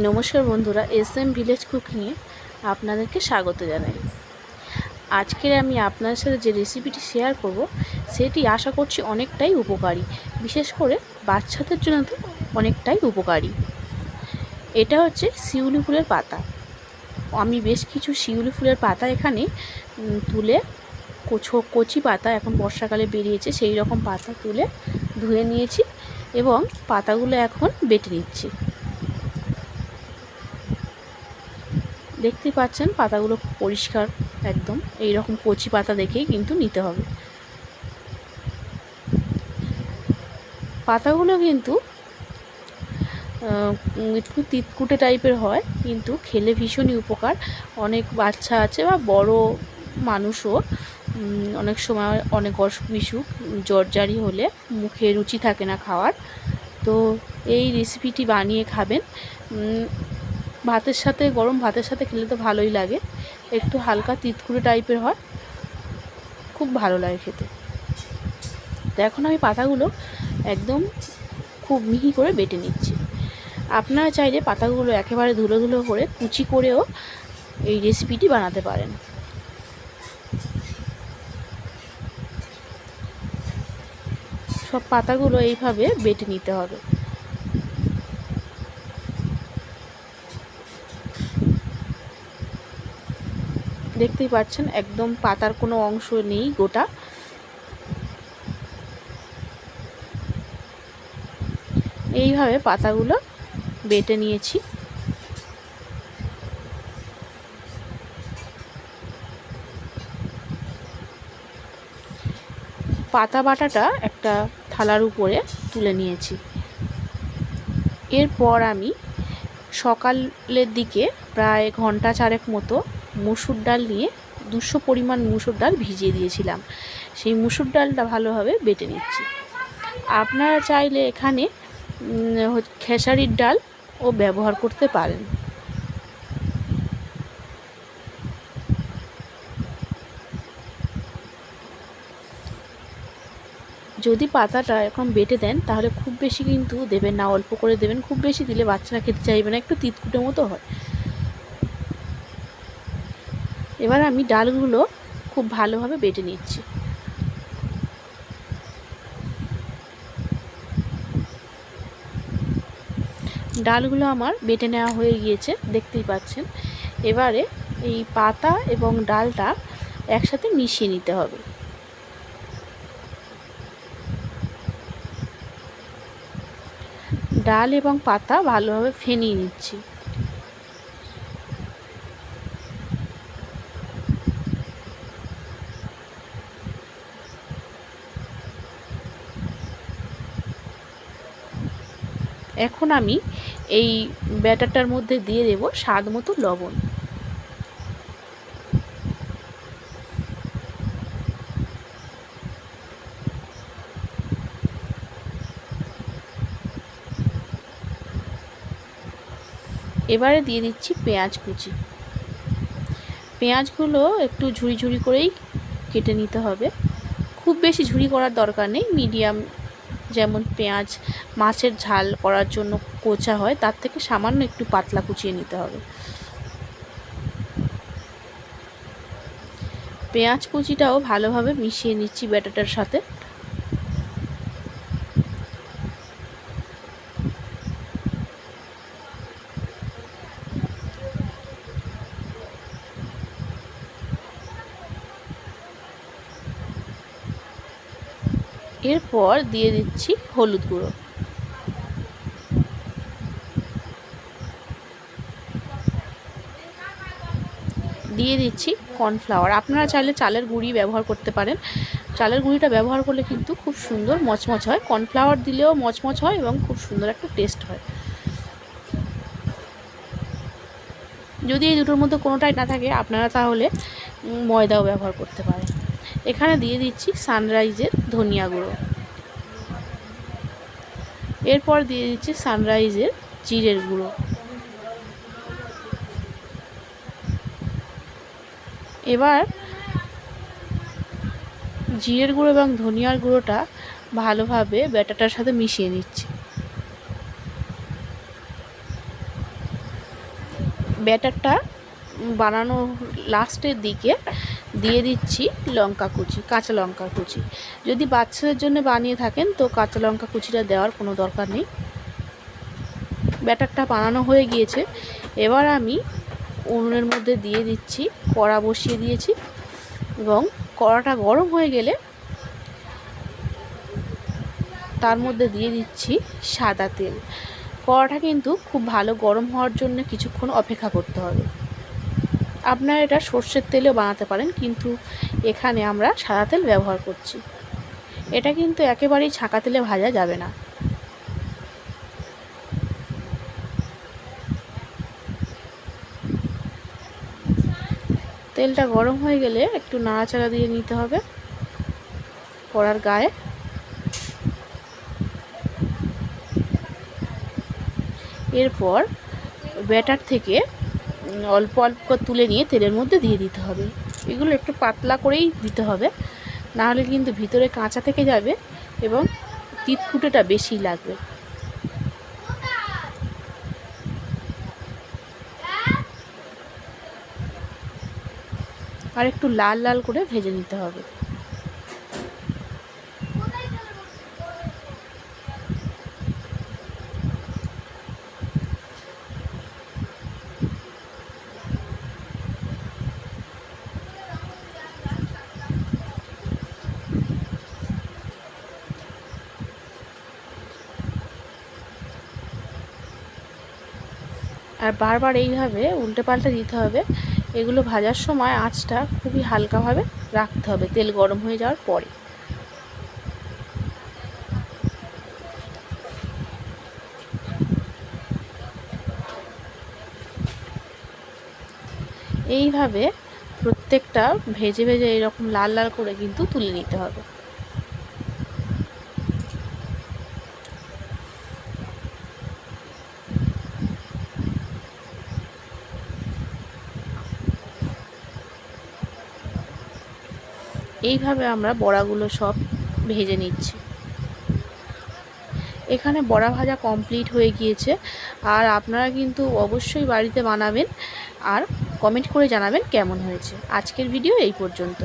নমস্কার বন্ধুরা, S M village কুকিংয়ে আপনাদেরকে স্বাগত জানাই। আজকের আমি আপনাদের সাথে যে রেসিপিটি শেয়ার করব, সেটি আশা করছি অনেকটাই উপকারী। বিশেষ করে বাচ্চাদের জন্য তো অনেকটাই উপকারী। এটা হচ্ছে শিউলি ফুলের পাতা। আমি বেশ কিছু শিউলি ফুলের পাতা এখানে তুলে কোছো কচি পাতা এখন বর্ষাকালে বেরিয়েছে, সেই রকম পাতা তুলে ধুয়ে নিয়েছি এবং পাতাগুলো এখন বেটে নিচ্ছি। দেখতেই পাচ্ছেন, পাতাগুলো পরিষ্কার একদম। এই রকম কচি পাতা দেখেই কিন্তু নিতে হবে। পাতাগুলো কিন্তু একটু তিতকুটে টাইপের হয়, কিন্তু খেলে ভীষণই উপকার। অনেক বাচ্চা আছে বা বড় মানুষও অনেক সময় অনেক অসুখ বিসুখ জ্বরজারি হলে মুখে রুচি থাকে না খাওয়ার। তো এই রেসিপিটি বানিয়ে খাবেন। ভাতের সাথে, গরম ভাতের সাথে খেলে তো ভালোই লাগে। একটু হালকা তিতকুড়ে টাইপের হয়। খুব ভালো লাগে খেতে। তো এখন আমি পাতাগুলো একদম খুব মিহি করে বেটে নিচ্ছি। আপনারা চাইলে পাতাগুলো একেবারে ধুলো ধুলো করে কুচি করেও এই রেসিপিটি বানাতে পারেন। সব পাতাগুলো এইভাবে বেটে নিতে হবে। দেখতেই পাচ্ছেন, একদম পাতার কোনো অংশ নেই গোটা। এইভাবে পাতাগুলো বেটে নিয়েছি। পাতা বাটাটা একটা থালার উপরে তুলে নিয়েছি। এরপর আমি সকালের দিকে প্রায় ঘণ্টা চারেক মতো মুসুর ডাল নিয়ে দুশো পরিমাণ মুসুর ডাল ভিজিয়ে দিয়েছিলাম। সেই মুসুর ডালটা ভালোভাবে বেটে নিচ্ছি। আপনারা চাইলে এখানে খেসারির ডাল ও ব্যবহার করতে পারেন। যদি পাতাটা এরকম বেটে দেন, তাহলে খুব বেশি কিন্তু দেবেন না। অল্প করে দেবেন, খুব বেশি দিলে বাচ্চারা খেতে চাইবে না। একটু তিতকুটে মতো হয়। এবার আমি ডালগুলো খুব ভালোভাবে বেটে নিচ্ছি। ডালগুলো আমার বেটে নেওয়া হয়ে গিয়েছে, দেখতেই পাচ্ছেন। এবারে এই পাতা এবং ডালটা একসাথে মিশিয়ে নিতে হবে। ডাল এবং পাতা ভালোভাবে ফেনিয়ে নিচ্ছি। এখন আমি এই ব্যাটারটার মধ্যে দিয়ে দেব স্বাদ মতো লবণ। এবারে দিয়ে দিচ্ছি পেঁয়াজ কুচি। পেঁয়াজগুলো একটু ঝুড়ি ঝুড়ি করেই কেটে নিতে হবে। খুব বেশি ঝুড়ি করার দরকার নেই, মিডিয়াম যেমন পেঁয়াজ, মাছের ঝাল করার জন্য কোচা হয়, তার থেকে সামান্য একটু পাতলা কুচিয়ে নিতে হবে। পেঁয়াজ কুচিটাও ভালোভাবে মিশিয়ে নিচ্ছি ব্যাটাটার সাথে। এরপর দিয়ে দিচ্ছি হলুদ গুঁড়ো। দিয়ে দিচ্ছি কর্নফ্লাওয়ার। আপনারা চাইলে চালের গুঁড়ি ব্যবহার করতে পারেন। চালের গুঁড়িটা ব্যবহার করলে কিন্তু খুব সুন্দর মচমচ হয়। কর্নফ্লাওয়ার দিলেও মচমচ হয় এবং খুব সুন্দর একটা টেস্ট হয়। যদি এই দুটোর মধ্যে কোনোটাই না থাকে, আপনারা তাহলে ময়দাও ব্যবহার করতে পারেন। এখানে দিয়ে দিচ্ছি সানরাইজের ধনিয়া গুঁড়ো। এরপর দিয়ে দিচ্ছি সানরাইজের জিরের গুঁড়ো। এবার জিরের গুঁড়ো এবং ধনিয়ার গুঁড়োটা ভালোভাবে ব্যাটাটার সাথে মিশিয়ে নিচ্ছি। ব্যাটারটা বানানো লাস্টের দিকে দিয়ে দিচ্ছি লঙ্কা কুচি, কাঁচা লঙ্কা কুচি। যদি বাচ্চাদের জন্য বানিয়ে থাকেন, তো কাঁচা লঙ্কা কুচিটা দেওয়ার কোনো দরকার নেই। ব্যাটারটা বানানো হয়ে গিয়েছে। এবার আমি উনুনের মধ্যে দিয়ে দিচ্ছি, কড়া বসিয়ে দিয়েছি এবং কড়াটা গরম হয়ে গেলে তার মধ্যে দিয়ে দিচ্ছি সাদা তেল। কড়াটা কিন্তু খুব ভালো গরম হওয়ার জন্য কিছুক্ষণ অপেক্ষা করতে হবে। আপনারা এটা সর্ষের তেলেও বানাতে পারেন, কিন্তু এখানে আমরা সাদা তেল ব্যবহার করছি। এটা কিন্তু একেবারেই ছাঁকা তেলে ভাজা যাবে না। তেলটা গরম হয়ে গেলে একটু নাড়াচাড়া দিয়ে নিতে হবে কড়ার গায়ে। এরপর ব্যাটার থেকে অল্প অল্প করে তুলে নিয়ে তেলের মধ্যে দিয়ে দিতে হবে। এগুলো একটু পাতলা করেই দিতে হবে। নাহলে কিন্তু ভিতরে কাঁচা থেকে যাবে এবং তিতকুটেটা বেশি লাগবে। আর একটু লাল লাল করে ভেজে নিতে হবে। আর বারবার এইভাবে উল্টে পাল্টে দিতে হবে। এগুলো ভাজার সময় আঁচটা খুবই হালকাভাবে রাখতে হবে, তেল গরম হয়ে যাওয়ার পরে। এইভাবে প্রত্যেকটা ভেজে ভেজে এরকম লাল লাল করে কিন্তু তুলে নিতে হবে। এইভাবে আমরা বড়াগুলো সব ভেজে নিচ্ছি। এখানে বড়া ভাজা কমপ্লিট হয়ে গিয়েছে। আর আপনারা কিন্তু অবশ্যই বাড়িতে বানাবেন। আর কমেন্ট করে জানাবেন কেমন হয়েছে। আজকের ভিডিও এই পর্যন্ত।